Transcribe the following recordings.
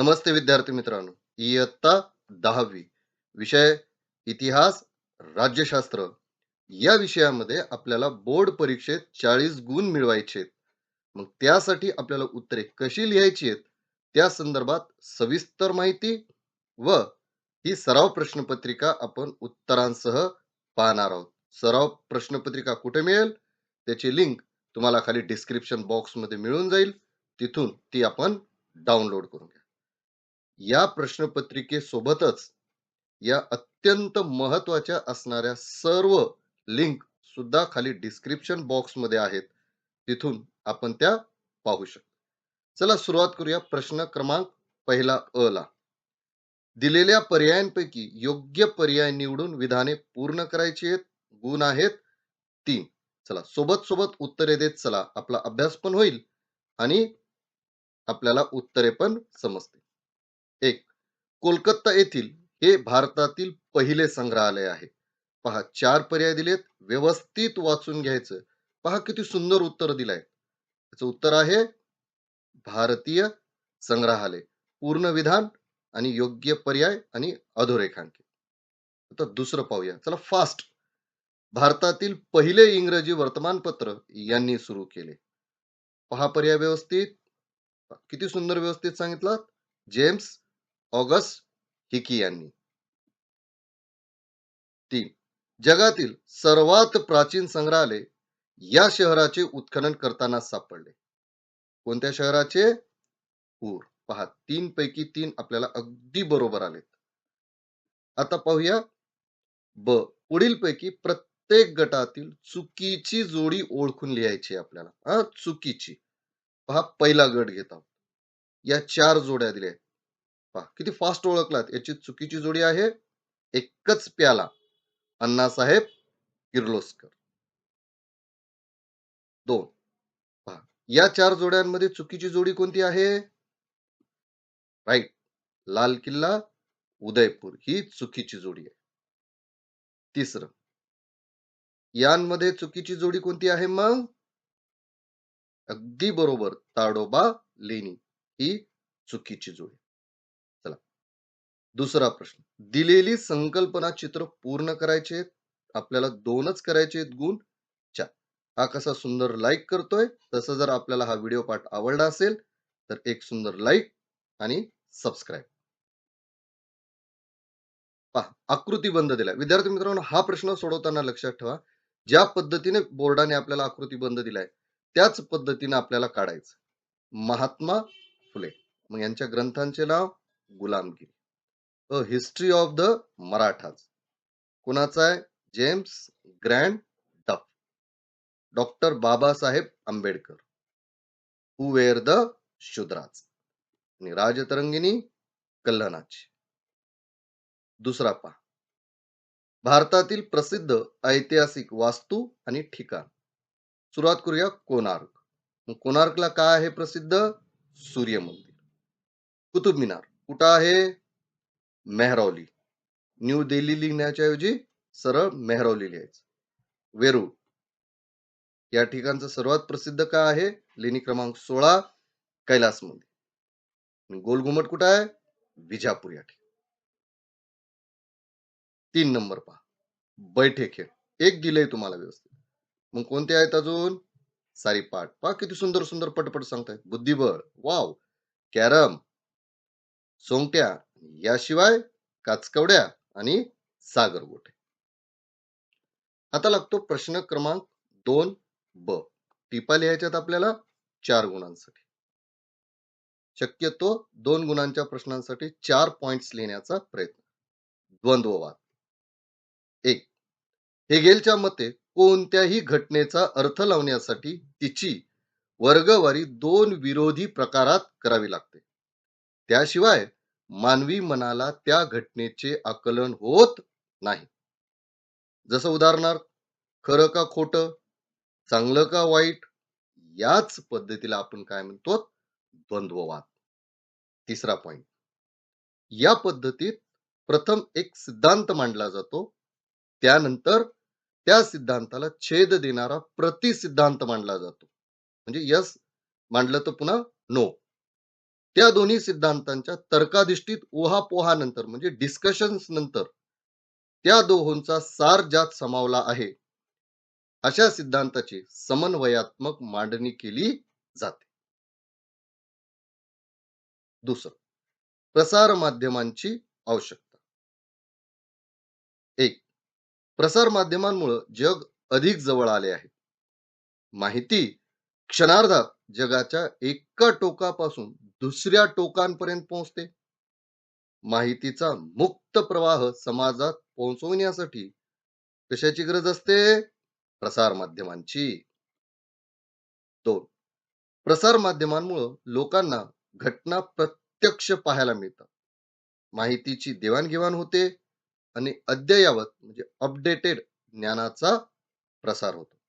नमस्ते विद्यार्थी मित्रांनो. इयत्ता दहावी. विषय इतिहास राज्यशास्त्र. या विषयामध्ये आपल्याला बोर्ड परीक्षेत चाळीस गुण मिळवायचे आहेत. मग त्यासाठी आपल्याला उत्तरे कशी लिहायची आहेत? त्या संदर्भात सविस्तर माहिती व ही सराव प्रश्नपत्रिका आपण उत्तरांसह पाहणार आहोत. सराव प्रश्नपत्रिका कुठे मिळेल? त्याची लिंक तुम्हाला खाली डिस्क्रिप्शन बॉक्समध्ये मिळून जाईल. तिथून ती आपण डाउनलोड करून घ्या. या प्रश्नपत्रिकेसोबतच या अत्यंत महत्त्वाच्या असणाऱ्या सर्व लिंक सुद्धा खाली डिस्क्रिप्शन बॉक्समध्ये आहेत. तिथून आपण त्या पाहू शकतो. चला सुरुवात करूया प्रश्न क्रमांक पहिला अ ला. दिलेल्या पर्यायांपैकी योग्य पर्याय निवडून विधाने पूर्ण करायची आहेत गुण आहेत तीन. चला सोबत सोबत उत्तरे देत चला. आपला अभ्यास पण होईल आणि आपल्याला उत्तरे पण समजते कोलकाता येथील हे भारतातील पहिले संग्रहालय आहे. पहा चार पर्याय दिलेत. व्यवस्थित वाचून घ्यायचं. पहा किती सुंदर उत्तर दिलंय. त्याचं उत्तर आहे भारतीय संग्रहालय. पूर्ण विधान आणि योग्य पर्याय आणि अधोरेखांकित आता दुसरं पाहूया. चला फास्ट भारतातील पहिले इंग्रजी वर्तमानपत्र यांनी सुरू केले. पहा पर्याय व्यवस्थित. किती सुंदर व्यवस्थित सांगितलं. जेम्स ऑगस्ट हिकी यांनी. तीन. जगातील सर्वात प्राचीन संग्रहालय या शहराचे उत्खनन करताना सापडले. कोणत्या शहराचे? पूर. पहा तीन पैकी तीन आपल्याला अगदी बरोबर आलेत. आता पाहूया. ब. पुढील पैकी प्रत्येक गटातील चुकीची जोडी ओळखून लिहायची आपल्याला. हा चुकीची. पहा पहिला गट घेत आहोत. या चार जोड्या दिल्या पहा किती फास्ट ओळखलात. याची चुकीची जोडी आहे. एकच प्याला. अण्णासाहेब किर्लोस्कर. दोन. पहा या चार जोड्यांमध्ये चुकीची जोडी कोणती आहे? राईट लाल किल्ला उदयपूर. ही चुकीची जोडी आहे. तिसरं. यांमध्ये चुकीची जोडी कोणती आहे मग? अगदी बरोबर. ताडोबा लेणी. ही चुकीची जोडी. दुसरा प्रश्न. दिलेली संकल्पना चित्र पूर्ण करायचे आपल्याला दोनच करायचे आहेत गुण? चार हा कसा सुंदर लाईक करतोय. तसं जर आपल्याला हा व्हिडिओ पाठ आवडला असेल तर एक सुंदर लाईक आणि सबस्क्राईब पहा आकृतीबंध दिलाय. विद्यार्थी मित्रांनो हा प्रश्न सोडवताना लक्षात ठेवा. ज्या पद्धतीने बोर्डाने आपल्याला आकृतीबंध दिलाय त्याच पद्धतीने आपल्याला काढायचं. महात्मा फुले. मग यांच्या ग्रंथांचे नाव? Gulamgiri. A history of the Marathas. कुणाचा आहे? James Grant Duff. Doctor Babasaheb Ambedkar. Who were the Shudras. आणि राजतरंगिणी कल्हणाची दुसरा पहा. भारतातील प्रसिद्ध ऐतिहासिक वास्तू आणि ठिकाण. सुरुवात करूया कोणार्क. कोणार्कला काय आहे प्रसिद्ध? सूर्य मंदिर कुतुब मिनार कुठं आहे? मेहरौली न्यू दिल्ली लिहिण्याच्या ऐवजी सरळ मेहरौली लिहायचं. वेरूळ. या ठिकाणचं सर्वात प्रसिद्ध काय आहे? लेणी क्रमांक सोळा कैलास मंदिर गोलघुमट कुठं आहे? विजापूर या ठिकाणी. तीन नंबर पहा. बैठे खेळ एक दिलंय तुम्हाला व्यवस्थित. मग कोणते आहेत अजून? सारी पाठ. पहा किती सुंदर सुंदर पटपट सांगतायत. बुद्धिबळ. वाव. कॅरम. सोंगट्या. याशिवाय काचकवड्या आणि सागर गोटे आता लागतो प्रश्न क्रमांक दोन ब. टिपा लिहायच्यात आपल्याला चार गुणांसाठी. शक्यतो दोन गुणांच्या प्रश्नांसाठी चार पॉइंट्स लिहिण्याचा प्रयत्न. द्वंद्ववाद. एक. हेगेलच्या मते कोणत्याही घटनेचा अर्थ लावण्यासाठी तिची वर्गवारी दोन विरोधी प्रकारात करावी लागते. त्याशिवाय मानवी मनाला त्या घटनेचे आकलन होत नाही. जसं उदाहरणार्थ खरं का खोट चांगलं का वाईट याच पद्धतीला आपण काय म्हणतो? द्वंद्ववाद. तिसरा पॉइंट या पद्धतीत प्रथम एक सिद्धांत मांडला जातो. त्यानंतर त्या सिद्धांताला छेद देणारा प्रतिसिद्धांत मांडला जातो. म्हणजे यस मांडलं तर पुन्हा नो त्या दोन्ही सिद्धांतांच्या तर्काधिष्ठित उहापोहानंतर म्हणजे डिस्कशन्स नंतर त्या दोहोंचा सार ज्यात समावला आहे अशा सिद्धांताची समन्वयात्मक मांडणी केली जाते. दुसरं प्रसार माध्यमांची आवश्यकता. एक प्रसार माध्यमांमुळे जग अधिक जवळ आले आहे. माहिती क्षणार्धात जगाच्या एका टोकापासून दुसऱ्या टोकांपर्यंत पोहोचते. माहितीचा मुक्त प्रवाह समाजात पोहोचवण्यासाठी कशाची गरज असते? प्रसार माध्यमांची. दोन प्रसार माध्यमांमुळं लोकांना घटना प्रत्यक्ष पाहायला मिळतात. माहितीची देवाणघेवाण होते आणि अद्ययावत म्हणजे अपडेटेड ज्ञानाचा प्रसार होतो.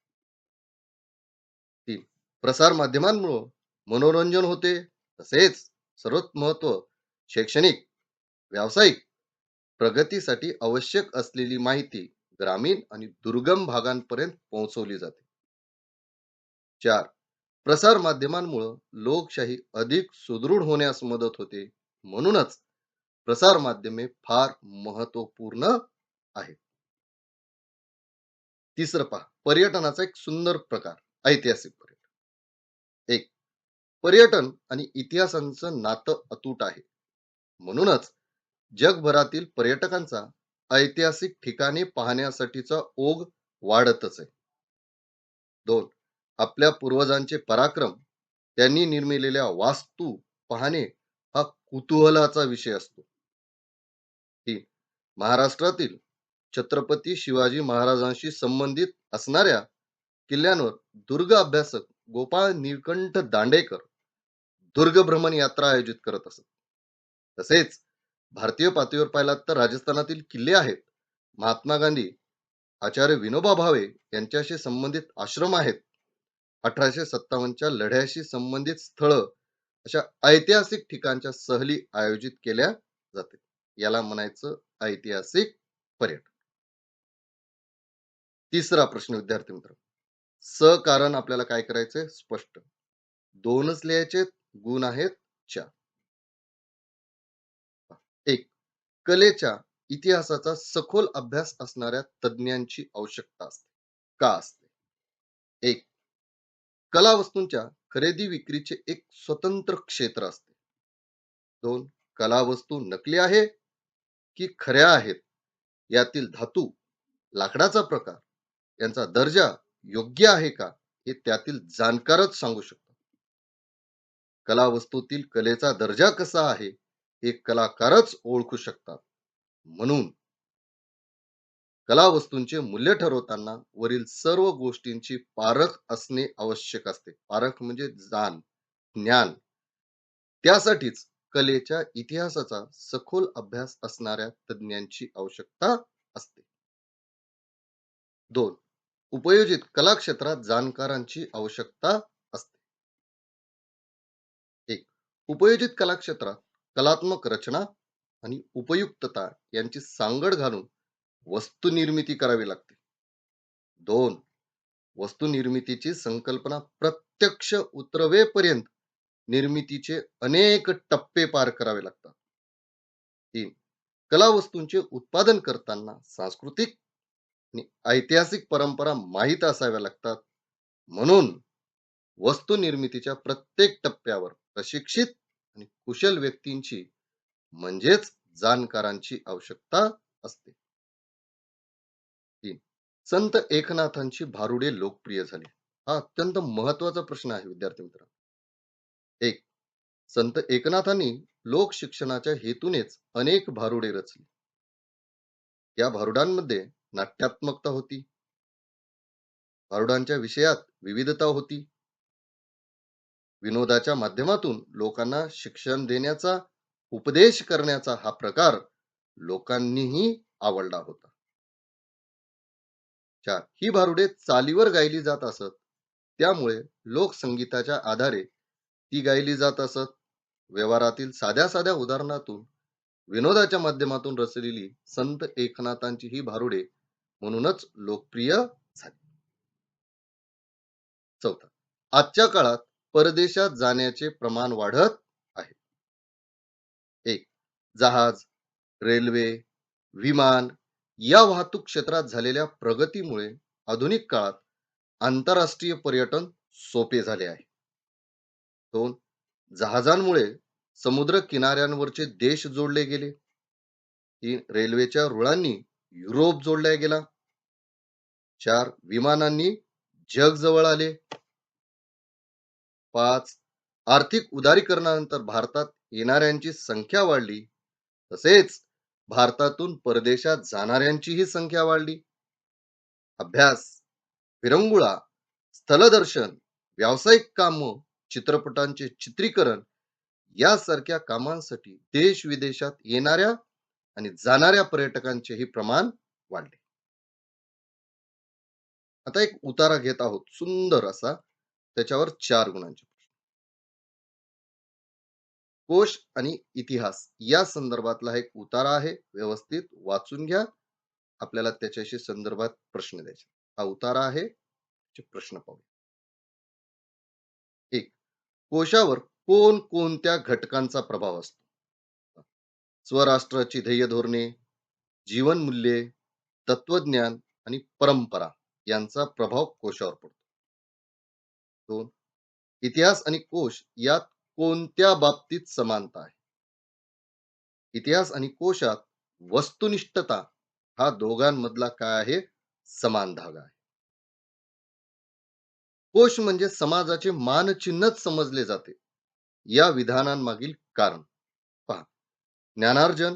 प्रसारमाध्यमांमुळं प्रसार माध्यमांमुळं मनोरंजन होते. तसेच सर्वात महत्त्व शैक्षणिक व्यावसायिक प्रगतीसाठी आवश्यक असलेली माहिती ग्रामीण आणि दुर्गम भागांपर्यंत पोहोचवली जाते. चार प्रसार माध्यमांमुळं लोकशाही अधिक सुदृढ होण्यास मदत होते. म्हणूनच प्रसार माध्यमे फार महत्त्वपूर्ण आहेत. तिसरं पहा पर्यटनाचा एक सुंदर प्रकार ऐतिहासिक. पर्यटन आणि इतिहासांचं नातं अतूट आहे. म्हणूनच जगभरातील पर्यटकांचा ऐतिहासिक ठिकाणी पाहण्यासाठीचा ओघ वाढतच आहे. दोन आपल्या पूर्वजांचे पराक्रम त्यांनी निर्मिलेल्या वास्तू पाहणे हा कुतूहलाचा विषय असतो. तीन महाराष्ट्रातील छत्रपती शिवाजी महाराजांशी संबंधित असणाऱ्या किल्ल्यांवर दुर्ग अभ्यासक गोपाळ निळकंठ दांडेकर दुर्ग भ्रमण यात्रा आयोजित करत असत. तसेच भारतीय पातळीवर पाहिलात तर राजस्थानातील किल्ले आहेत. महात्मा गांधी आचार्य विनोबा भावे यांच्याशी संबंधित आश्रम आहेत. अठराशे सत्तावन्नच्या लढ्याशी संबंधित स्थळ अशा ऐतिहासिक ठिकाणच्या सहली आयोजित केल्या जाते. याला म्हणायचं ऐतिहासिक पर्यटन. तिसरा प्रश्न विद्यार्थी मित्र. स कारण आपल्याला काय करायचंय? स्पष्ट. दोनच लिहायचे गुण आहेत चार एक कलेच्या इतिहासाचा सखोल अभ्यास असणाऱ्या तज्ज्ञांची आवश्यकता असते. का असते? एक कला वस्तूंच्या खरेदी विक्रीचे एक स्वतंत्र क्षेत्र असते. दोन कला वस्तू नकली आहे की खऱ्या आहेत? यातील धातू लाकडाचा प्रकार यांचा दर्जा योग्य आहे का? हे त्यातील जाणकारच सांगू शकतो कला वस्तूतील कलेचा दर्जा कसा आहे हे कलाकारच ओळखू शकतात. म्हणून कला वस्तूंचे मूल्य ठरवताना वरील सर्व गोष्टींची पारख असणे आवश्यक असते. पारख म्हणजे जाण ज्ञान. त्यासाठीच कलेच्या इतिहासाचा सखोल अभ्यास असणाऱ्या तज्ज्ञांची आवश्यकता असते. दोन उपयोजित कला क्षेत्रात जाणकारांची आवश्यकता उपयोजित कलाक्षेत्रात कलात्मक रचना आणि उपयुक्तता यांची सांगड घालून वस्तुनिर्मिती करावी लागते. दोन वस्तुनिर्मितीची संकल्पना प्रत्यक्ष उतरवेपर्यंत निर्मितीचे अनेक टप्पे पार करावे लागतात. तीन कला वस्तूंचे उत्पादन करताना सांस्कृतिक आणि ऐतिहासिक परंपरा माहीत असाव्या लागतात. म्हणून वस्तू निर्मितीच्या प्रत्येक टप्प्यावर प्रशिक्षित आणि कुशल व्यक्तींची म्हणजेच जाणकारांची आवश्यकता असते. तीन संत एकनाथांची भारुडे लोकप्रिय झाले. हा अत्यंत महत्त्वाचा प्रश्न आहे विद्यार्थी मित्रांनो. एक संत एकनाथांनी लोक शिक्षणाच्या हेतूनेच अनेक भारुडे रचली. या भारुडांमध्ये नाट्यात्मकता होती. भारुडांच्या विषयात विविधता होती. विनोदाच्या माध्यमातून लोकांना शिक्षण देण्याचा उपदेश करण्याचा हा प्रकार लोकांनीही आवडला होता. चार ही भारुडे चालीवर गायली जात असत. त्यामुळे लोकसंगीताच्या आधारे ती गायली जात असत. व्यवहारातील साध्या साध्या उदाहरणातून विनोदाच्या माध्यमातून रचलेली संत एकनाथांची ही भारुडे म्हणूनच लोकप्रिय झाली. चौथा आजच्या काळात परदेशात जाण्याचे प्रमाण वाढत आहे. एक जहाज रेल्वे विमान या वाहतूक क्षेत्रात झालेल्या प्रगतीमुळे आधुनिक काळात आंतरराष्ट्रीय पर्यटन सोपे झाले आहे. दोन जहाजांमुळे समुद्र किनाऱ्यांवरचे देश जोडले गेले. तीन रेल्वेच्या रुळांनी युरोप जोडला गेला. चार विमानांनी जग जवळ आले. पाच आर्थिक उदारीकरणानंतर भारतात येणाऱ्यांची संख्या वाढली. तसेच भारतातून परदेशात जाणाऱ्यांचीही संख्या वाढली. अभ्यास विरंगुळा स्थलदर्शन व्यावसायिक काम चित्रपटांचे चित्रीकरण यासारख्या कामांसाठी देश विदेशात येणाऱ्या आणि जाणाऱ्या पर्यटकांचेही प्रमाण वाढले. आता एक उतारा घेत आहोत. सुंदर असा त्याच्यावर चार गुणांचे कोश आणि इतिहास या संदर्भातला एक उतारा आहे. व्यवस्थित वाचून घ्या. आपल्याला त्याच्याशी संदर्भात प्रश्न द्यायचे. हा उतारा आहे. प्रश्न पाहू एक कोशावर कोण कोणत्या घटकांचा प्रभाव असतो? स्वराष्ट्राची ध्येय धोरणे जीवन मूल्ये तत्वज्ञान आणि परंपरा यांचा प्रभाव कोशावर पडतो. शकतो इतिहास आणि कोश यात कोणत्या बाबतीत समानता आहे? इतिहास आणि कोशात वस्तुनिष्ठता हा दोघांमधला काय आहे? समान धागा आहे. कोश म्हणजे समाजाचे मानचिन्हच समजले जाते. या विधानांमागील कारण. पहा. ज्ञानार्जन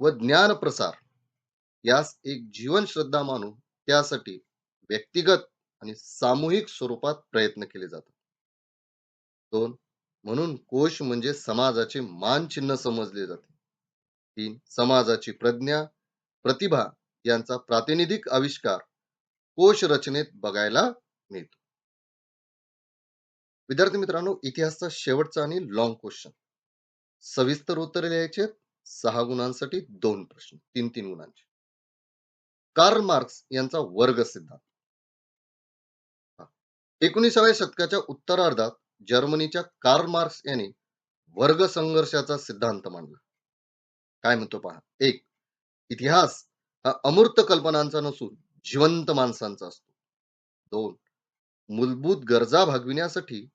व ज्ञान प्रसार यास एक जीवन श्रद्धा मानून त्यासाठी व्यक्तिगत आणि सामूहिक स्वरूपात प्रयत्न केले जातात. दोन म्हणून कोश म्हणजे समाजाचे मानचिन्ह समजले जाते. तीन समाजाची प्रज्ञा प्रतिभा यांचा प्रातिनिधिक आविष्कार कोश रचनेत बघायला मिळतो. विद्यार्थी मित्रांनो इतिहासचा शेवटचा आणि लॉंग क्वेश्चन सविस्तर उत्तर लिहायचे सहा गुणांसाठी दोन प्रश्न तीन तीन गुणांचे. कार्ल मार्क्स यांचा वर्ग सिद्धांत एकोणीसाव्या शतकाच्या उत्तरार्धात जर्मनीच्या कार्ल मार्क्स यांनी वर्ग संघर्षाचा सिद्धांत मांडला. काय म्हणतो पहा? एक इतिहास हा अमूर्त कल्पनांचा नसून जिवंत माणसांचा असतो. दोन मूलभूत गरजा भागविण्यासाठी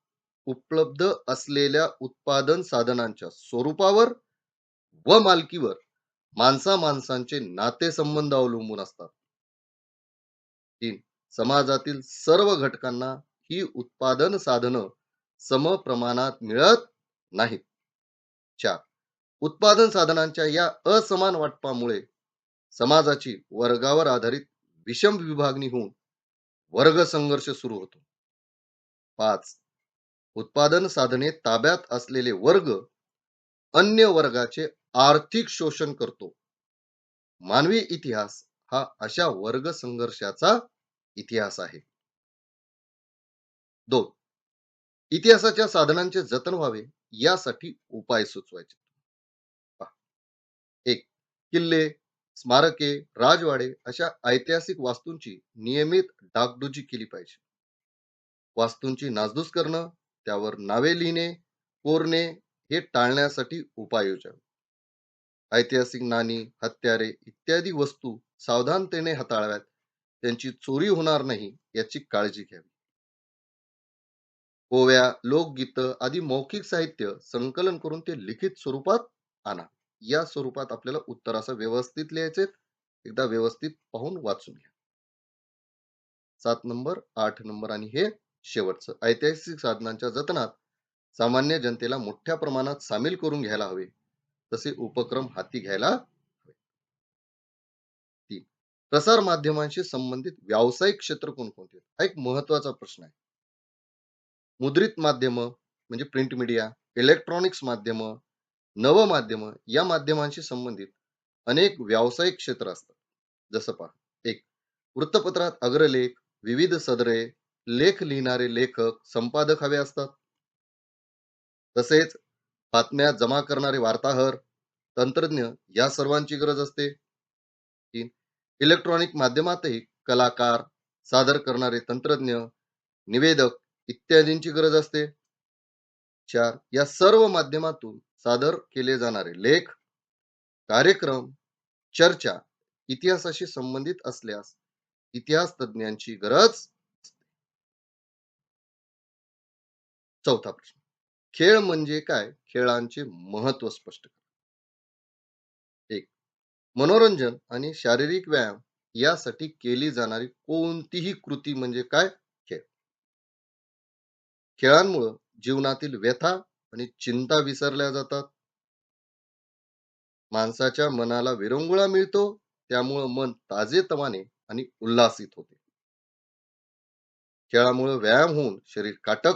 उपलब्ध असलेल्या उत्पादन साधनांच्या स्वरूपावर व मालकीवर माणसा माणसांचे नातेसंबंध अवलंबून असतात. तीन समाजातील सर्व घटकांना ही उत्पादन साधनं सम प्रमाणात मिळत नाहीत. चार. उत्पादन साधनांच्या या असमान वाटपामुळे समाजाची वर्गावर आधारित विषम विभागणी होऊन वर्ग संघर्ष सुरू होतो. पाच. उत्पादन साधने ताब्यात असलेले वर्ग अन्य वर्गाचे आर्थिक शोषण करतो. मानवी इतिहास हा अशा वर्ग संघर्षाचा इतिहास आहे. दोन. इतिहासाच्या साधनांचे जतन व्हावे यासाठी उपाय सुचवायचे. एक किल्ले स्मारके राजवाडे अशा ऐतिहासिक वास्तूंची नियमित डागडुजी केली पाहिजे. वास्तूंची नासधूस करणं त्यावर नावे लिहिणे कोरणे हे टाळण्यासाठी उपाय योजावे ऐतिहासिक नाणी हत्यारे इत्यादी वस्तू सावधानतेने हाताळाव्यात. त्यांची चोरी होणार नाही याची काळजी घ्यावी. ओव्या लोकगीत आदी मौखिक साहित्य संकलन करून ते लिखित स्वरूपात आणा. या स्वरूपात आपल्याला उत्तर असं व्यवस्थित लिहायचे एकदा व्यवस्थित पाहून वाचून घ्या. सात नंबर आठ नंबर आणि हे शेवटचं. ऐतिहासिक साधनांच्या जतनात सामान्य जनतेला मोठ्या प्रमाणात सामील करून घ्यायला हवे. तसे उपक्रम हाती घ्यायला हवे. तीन. प्रसार माध्यमांशी संबंधित व्यावसायिक क्षेत्र कोणकोणते? हा एक महत्त्वाचा प्रश्न आहे. मुद्रित माध्यम म्हणजे प्रिंट मीडिया इलेक्ट्रॉनिक्स माध्यम नव माध्यम या माध्यमांशी संबंधित अनेक व्यावसायिक क्षेत्र असतात. जसं पहा एक वृत्तपत्रात अग्रलेख विविध सदरे लेख लिहिणारे लेखक संपादक हवे असतात. तसेच बातम्या जमा करणारे वार्ताहर तंत्रज्ञ या सर्वांची गरज असते. तीन इलेक्ट्रॉनिक माध्यमातही कलाकार सादर करणारे तंत्रज्ञ निवेदक इत्यादींची गरज असते. चार या सर्व माध्यमातून सादर केले जाणारे लेख कार्यक्रम चर्चा इतिहासाशी संबंधित असल्यास इतिहास तज्ञांची गरज चौथा प्रश्न. खेळ म्हणजे काय? खेळांचे महत्त्व स्पष्ट करा. एक मनोरंजन आणि शारीरिक व्यायाम यासाठी केली जाणारी कोणतीही कृती म्हणजे काय? खेळांमुळं जीवनातील व्यथा आणि चिंता विसरल्या जातात. माणसाच्या मनाला विरंगुळा मिळतो त्यामुळं मन ताजेतवाने आणि उल्हासित होते. खेळामुळे व्यायाम होऊन शरीर काटक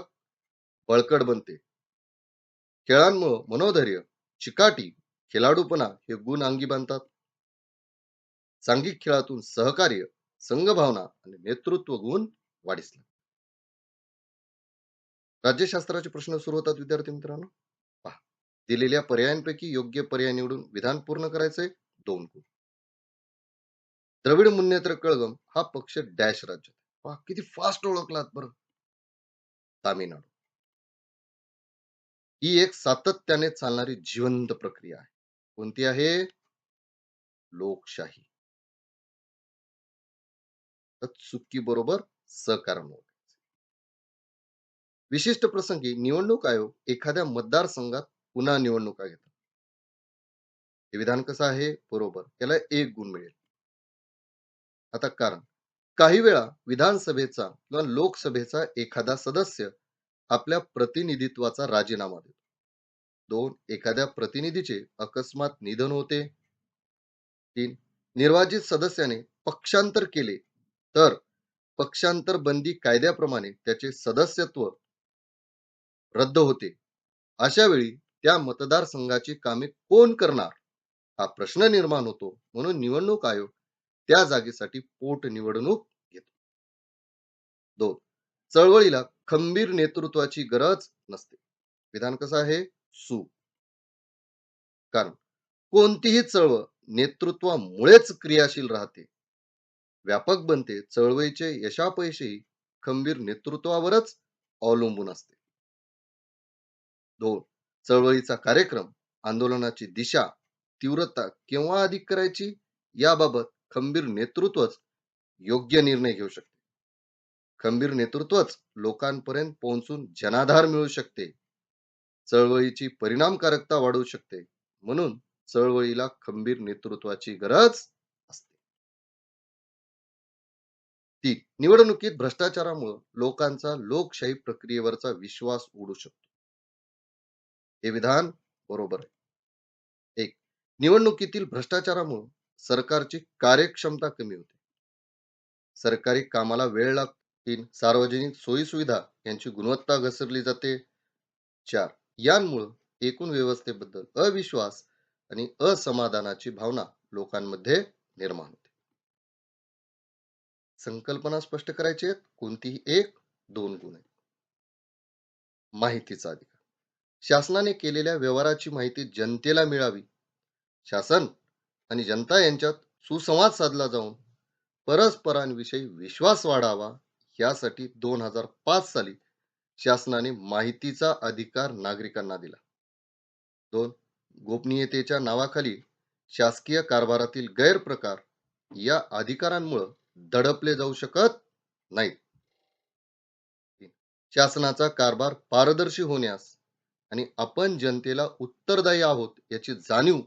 बळकट बनते. खेळांमुळं मनोधैर्य चिकाटी खेळाडूपणा हे गुण अंगी बांधतात. सांघिक खेळातून सहकार्य संघभावना आणि नेतृत्व गुण वाढीस लागतात. राज्यशास्त्राचे प्रश्न सुरू होतात विद्यार्थी मित्रांनो. पहा दिलेल्या पर्यायांपैकी योग्य पर्याय निवडून विधान पूर्ण करायचंय दोन गुण. द्रविड मुन्नेत्र कळगम हा पक्ष डॅश राज्य पहा किती फास्ट ओळखलात बरं. तामिळनाडू. ही एक सातत्याने चालणारी जिवंत प्रक्रिया आहे. कोणती आहे? लोकशाही. तर चुकी बरोबर सहकारण विशिष्ट प्रसंगी निवडणूक आयोग एखाद्या मतदारसंघात पुन्हा निवडणुका घेतात. हे विधान कसं आहे? बरोबर. त्याला एक गुण मिळेल. आता कारण काही वेळा विधानसभेचा किंवा लोकसभेचा एखादा सदस्य आपल्या प्रतिनिधित्वाचा राजीनामा देतो. दोन एखाद्या प्रतिनिधीचे अकस्मात निधन होते. तीन निर्वाचित सदस्याने पक्षांतर केले तर पक्षांतर बंदी कायद्याप्रमाणे त्याचे सदस्यत्व रद्द होते. अशा वेळी त्या मतदारसंघाची कामे कोण करणार? हा प्रश्न निर्माण होतो. म्हणून निवडणूक आयोग त्या जागेसाठी पोट निवडणूक घेतो. दोन चळवळीला खंबीर नेतृत्वाची गरज नसते. विधान कसं आहे? सु. कारण कोणतीही चळवळ नेतृत्वामुळेच क्रियाशील राहते. व्यापक बनते चळवळीचे यशापयशही खंबीर नेतृत्वावरच अवलंबून असते. दोन. चळवळीचा कार्यक्रम आंदोलनाची दिशा तीव्रता केव्हा अधिक करायची? याबाबत खंबीर नेतृत्वच योग्य निर्णय घेऊ शकते. खंबीर नेतृत्वच लोकांपर्यंत पोहोचून जनाधार मिळू शकते. चळवळीची परिणामकारकता वाढवू शकते. म्हणून चळवळीला खंबीर नेतृत्वाची गरज असते. ती निवडणुकीत भ्रष्टाचारामुळे लोकांचा लोकशाही प्रक्रियेवरचा विश्वास उडू शकतो. हे विधान बरोबर आहे. एक निवडणुकीतील भ्रष्टाचारामुळे सरकारची कार्यक्षमता कमी होते. सरकारी कामाला वेळ लागतो तीन सार्वजनिक सोयी सुविधा यांची गुणवत्ता घसरली जाते. चार यांमुळं एकूण व्यवस्थेबद्दल अविश्वास आणि असमाधानाची भावना लोकांमध्ये निर्माण होते. संकल्पना स्पष्ट करायची आहेत? कोणतीही एक दोन गुण आहेत माहितीचा अधिकार. शासनाने केलेल्या व्यवहाराची माहिती जनतेला मिळावी. शासन आणि जनता यांच्यात सुसंवाद साधला जाऊन परस्परांविषयी विश्वास वाढावा यासाठी दोन हजार पाच साली शासनाने माहितीचा अधिकार नागरिकांना दिला. दोन गोपनीयतेच्या नावाखाली शासकीय कारभारातील गैरप्रकार या अधिकारांमुळं दडपले जाऊ शकत नाहीत. शासनाचा कारभार पारदर्शी होण्यास आणि आपण जनतेला उत्तरदायी आहोत याची जाणीव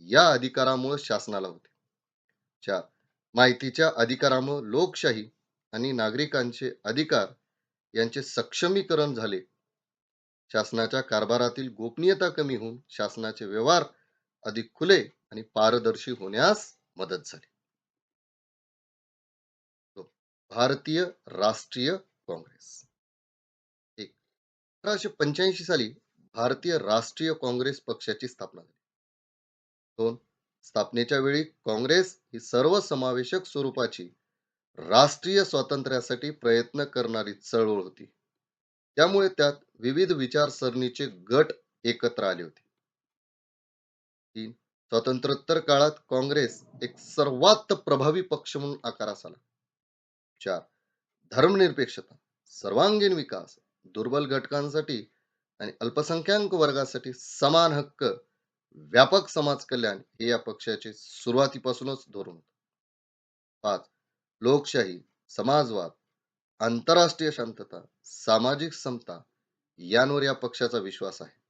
या अधिकारामुळे शासनाला होते. चार माहितीच्या अधिकारामुळे लोकशाही आणि नागरिकांचे अधिकार यांचे सक्षमीकरण झाले. शासनाच्या कारभारातील गोपनीयता कमी होऊन शासनाचे व्यवहार अधिक खुले आणि पारदर्शी होण्यास मदत झाली. भारतीय राष्ट्रीय काँग्रेस. एक अठराशे पंच्याऐंशी साली भारतीय राष्ट्रीय काँग्रेस पक्षाची स्थापना झाली. दोन स्थापनेच्या वेळी काँग्रेस ही सर्वसमावेशक स्वरूपाची राष्ट्रीय स्वातंत्र्यासाठी प्रयत्न करणारी चळवळ होती. त्यामुळे त्यात विविध विचारसरणीचे गट एकत्र आले होते. तीन स्वातंत्र्योत्तर काळात काँग्रेस एक सर्वात प्रभावी पक्ष म्हणून आकारास आला. चार धर्मनिरपेक्षता सर्वांगीण विकास दुर्बल घटकांसाठी आणि अल्पसंख्याक वर्गासाठी समान हक्क व्यापक समाज कल्याण हे या पक्षाचे सुरुवातीपासूनच धोरण होतं. पाच लोकशाही समाजवाद आंतरराष्ट्रीय शांतता सामाजिक समता यांवर या पक्षाचा विश्वास आहे.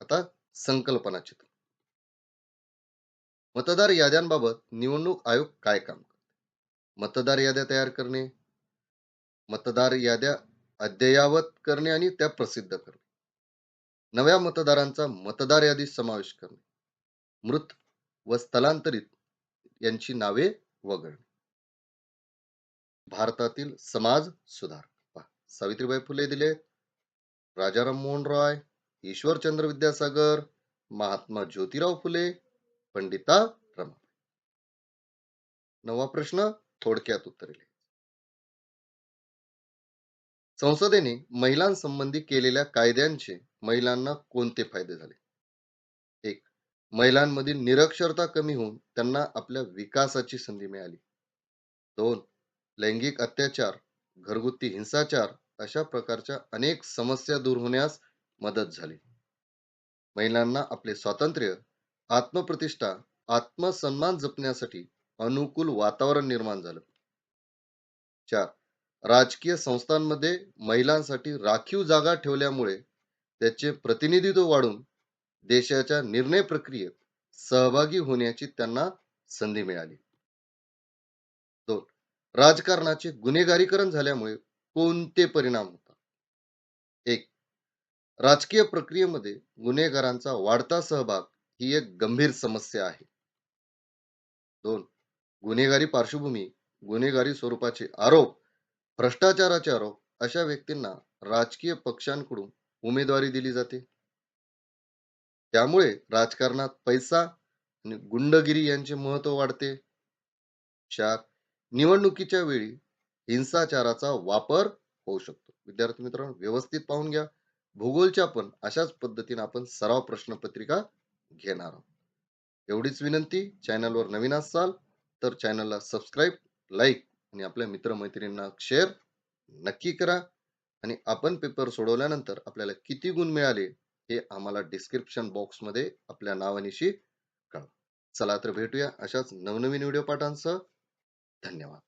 आता संकल्पना चित्र. मतदार याद्यांबाबत निवडणूक आयोग काय काम करते? मतदार याद्या तयार करणे? मतदार याद्या अद्ययावत करणे आणि त्या प्रसिद्ध करणे. नव्या मतदारांचा मतदार यादीत समावेश करणे. मृत व स्थलांतरित यांची नावे वगळणे. भारतातील समाज सुधार. सावित्रीबाई फुले दिले राजाराम मोहन रॉय ईश्वरचंद्र विद्यासागर महात्मा ज्योतिराव फुले पंडिता रमा नवा प्रश्न थोडक्यात उत्तरेले. संसदेने महिलांसंबंधी केलेल्या कायद्यांचे महिलांना कोणते फायदे झाले? एक महिलांमधील निरक्षरता कमी होऊन त्यांना आपल्या विकासाची संधी मिळाली. दोन लैंगिक अत्याचार घरगुती हिंसाचार अशा प्रकारच्या अनेक समस्या दूर होण्यास मदत झाली. महिलांना आपले स्वातंत्र्य आत्मप्रतिष्ठा आत्मसन्मान जपण्यासाठी अनुकूल वातावरण निर्माण झालं. चार राजकीय संस्थांमध्ये महिलांसाठी राखीव जागा ठेवल्यामुळे त्याचे प्रतिनिधित्व वाढून देशाच्या निर्णय प्रक्रियेत सहभागी होण्याची त्यांना संधी मिळाली. दोन राजकारणाचे गुन्हेगारीकरण झाल्यामुळे कोणते परिणाम होतात? एक राजकीय प्रक्रियेमध्ये गुन्हेगारांचा वाढता सहभाग ही एक गंभीर समस्या आहे. दोन गुन्हेगारी पार्श्वभूमी गुन्हेगारी स्वरूपाचे आरोप भ्रष्टाचाराचे आरोप अशा व्यक्तींना राजकीय पक्षांकडून उमेदवारी दिली जाते. त्यामुळे राजकारणात पैसा आणि गुंडगिरी यांचे महत्त्व वाढते. चार निवडणुकीच्या वेळी हिंसाचाराचा वापर होऊ शकतो. विद्यार्थी मित्रांनो व्यवस्थित पाहून घ्या. भूगोलच्या पण अशाच पद्धतीने आपण सराव प्रश्नपत्रिका घेणार आहोत. एवढीच विनंती. चॅनलवर नवीन असाल तर चॅनलला सबस्क्राईब लाईक आणि आपल्या मित्रमैत्रिणींना शेअर नक्की करा. आणि आपण पेपर सोडवल्यानंतर आपल्याला किती गुण मिळाले हे आम्हाला डिस्क्रिप्शन बॉक्समध्ये आपल्या नावानिशी कळवा. चला तर भेटूया अशाच नवनवीन व्हिडिओ पाठांसह. धन्यवाद.